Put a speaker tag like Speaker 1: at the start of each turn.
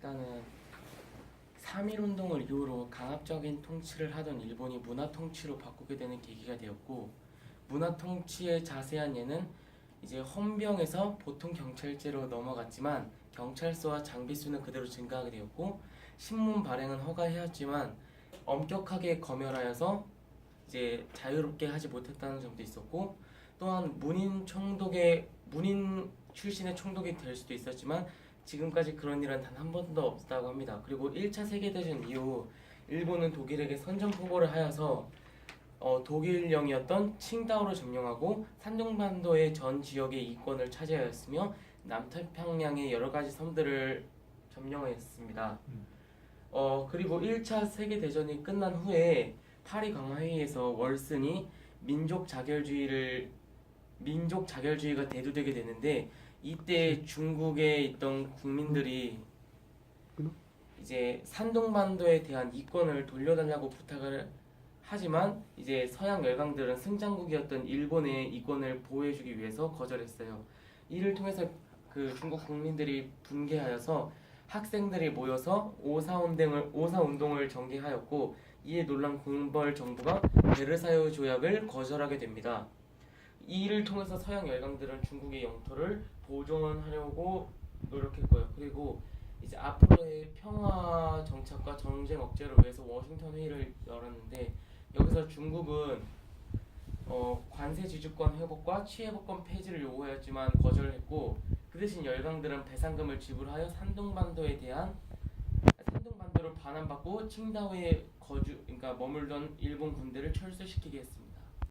Speaker 1: 일단은 3.1 운동을 이후로 강압적인 통치를 하던 일본이 문화 통치로 바꾸게 되는 계기가 되었고 문화 통치의 자세한 예는 이제 헌병에서 보통 경찰제로 넘어갔지만 경찰서와 장비 수는 그대로 증가하게 되었고 신문 발행은 허가해왔지만 엄격하게 검열하여서 이제 자유롭게 하지 못했다는 점도 있었고 또한 문인 총독의 문인 출신의 총독이 될 수도 있었지만 지금까지 그런 일은 단 한 번도 없었다고 합니다. 그리고 1차 세계대전 이후 일본은 독일에게 선전포고를 하여서 어, 독일령이었던 칭다오를 점령하고 산둥반도의 전 지역의 이권을 차지하였으며 남태평양의 여러 가지 섬들을 점령하였습니다.
Speaker 2: 음.
Speaker 1: 어 그리고 1차 세계대전이 끝난 후에 파리 강화회의에서 월슨이 민족 자결주의를 민족 자결주의가 대두되게 되는데 이때 중국에 있던 국민들이? 이제 산동반도에 대한 이권을 돌려달라고 부탁을 하지만 이제 서양 열강들은 승장국이었던 일본의 이권을 보호해주기 위해서 거절했어요. 이를 통해서 그 중국 국민들이 분개하여서 학생들이 모여서 오사 운동을 오사 운동을 전개하였고 이에 놀란 군벌 정부가 베르사유 조약을 거절하게 됩니다. 이를 통해서 서양 열강들은 중국의 영토를 보존하려고 노력했고요. 그리고 이제 앞으로의 평화 정착과 전쟁 억제를 위해서 워싱턴 회의를 열었는데 여기서 중국은 어, 관세 지주권 회복과 취해복권 폐지를 요구하였지만 거절했고 그 대신 열강들은 배상금을 지불하여 산둥반도에 대한 산둥반도를 반환받고 칭다오에 거주 그러니까 머물던 일본 군대를 철수시키게 했습니다.